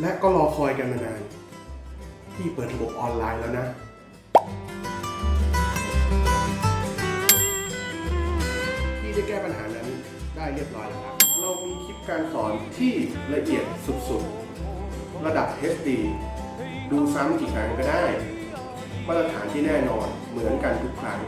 และก็รอคอยกันมานานที่เปิดระบบออนไลน์แล้วนะที่ได้แก้ปัญหานั้นได้เรียบร้อยแล้วครับ เรามีคลิปการสอนที่ละเอียดสุดๆ ระดับ HD ดูซ้ำกี่ครั้งก็ได้ มาตรฐานที่แน่นอนเหมือนกันทุกครั้ง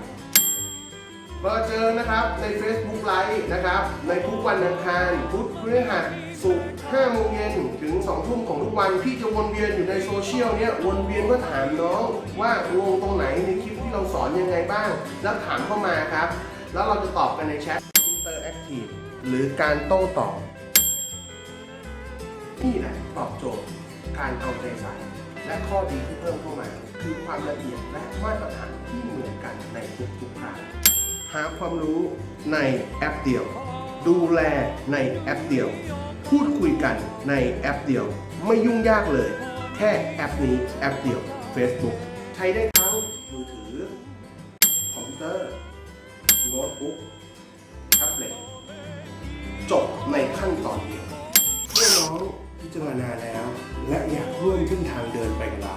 มาเจอนะครับใน Facebook ไลฟ์นะครับ ในทุกวันอังคารพุธพฤหัสศุกร์5โมงเย็นถึง2ทุ่มของทุกวัน พี่จะวนเวียนอยู่ในโซเชียลเนี้ยวนเวียนเพื่อถามน้องว่างงตรงไหนในคลิปที่เราสอนยังไงบ้าง แล้วถามเข้ามาครับ แล้วเราจะตอบกันในแชท Interactive หรือการโต้ตอบนี่แหละตอบโจทย์การเอาใจใส่และข้อดีที่เพิ่มเข้ามา คือความละเอียดและมาตรฐานที่เหมือนกันในทุกๆครั้งาความรู้ในแอปเดียว ดูแลในแอปเดียว พูดคุยกันในแอปเดียว ไม่ยุ่งยากเลย แค่แอปนี้แอปเดียว Facebook ใช้ได้ทั้งมือถือ คอมพิวเตอร์โน้ตบุ๊กแท็บเล็ตจบในขั้นตอนเดียวเมื่อน้องพิจารณาแล้ว และอยากร่วมขึ้นทางเดินไปกับเรา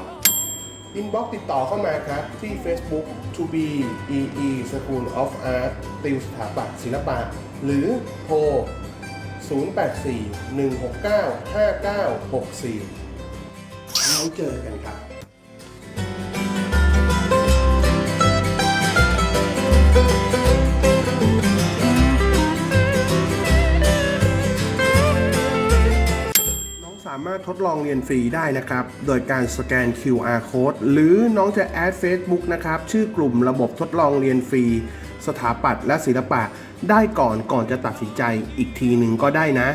อินบ็อกติดต่อเข้ามาครับ ที่ Facebook to be ee school of art ติวสถาปัตย์ศิลปะ หรือโทร 084 169 5964 แล้วเจอกันครับามารถทดลองเรียนฟรีได้นะครับ โดยการสแกน QR code หรือน้องจะแอด Facebook นะครับ ชื่อกลุ่มระบบทดลองเรียนฟรี สถาปัตย์และศิลปะ ได้ก่อนก่อนจะตัดสินใจอีกทีหนึ่งก็ได้นะ